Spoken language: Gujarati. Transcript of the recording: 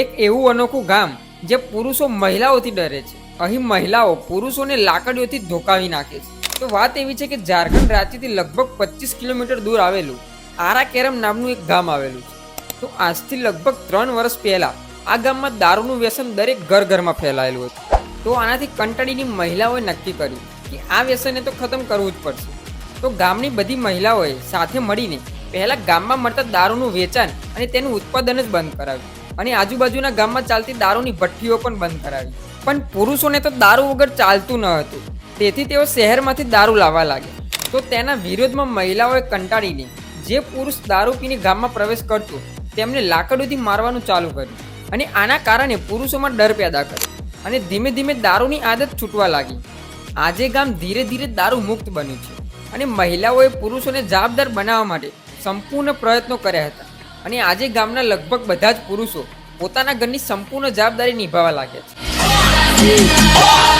એક એવું અનોખું ગામ જે પુરુષો મહિલાઓથી ડરે છે. અહીં મહિલાઓ પુરુષોને લાકડીઓથી ધોકાવી નાખે છે. તો વાત એવી છે કે ઝારખંડ રાજ્યથી લગભગ પચીસ કિલોમીટર દૂર આવેલું આરા કેરમ નામનું એક ગામ આવેલું છે. તો આજથી લગભગ ત્રણ વર્ષ પહેલા આ ગામમાં દારૂનું વ્યસન દરેક ઘર ઘરમાં ફેલાયેલું હતું. તો આનાથી કંટાળીની મહિલાઓએ નક્કી કર્યું કે આ વ્યસનને તો ખતમ કરવું જ પડશે. તો ગામની બધી મહિલાઓએ સાથે મળીને પહેલાં ગામમાં મળતા દારૂનું વેચાણ અને તેનું ઉત્પાદન જ બંધ કરાવ્યું. અને આજુબાજુના ગામમાં ચાલતી દારૂની ભઠ્ઠીઓ પણ બંધ કરાવી. પણ પુરુષોને તો દારૂ વગર ચાલતું ન હતું. તેથી તેઓ શહેરમાંથી દારૂ લાવવા લાગ્યા. તો તેના વિરોધમાં મહિલાઓએ કંટાળીને જે પુરુષ દારૂ પીને ગામમાં પ્રવેશ કરતો, તેમને લાકડીથી મારવાનું ચાલુ કર્યું. અને આના કારણે પુરુષોમાં ડર પેદા કર્યો અને ધીમે ધીમે દારૂની આદત છૂટવા લાગી. આજે ગામ ધીરે ધીરે દારૂ મુક્ત બન્યું છે અને મહિલાઓએ પુરુષોને જવાબદાર બનાવવા માટે સંપૂર્ણ પ્રયત્નો કર્યા હતા. અને આજે ગામના લગભગ બધા જ પુરુષો પોતાના ઘરની સંપૂર્ણ જવાબદારી નિભાવવા લાગ્યા છે.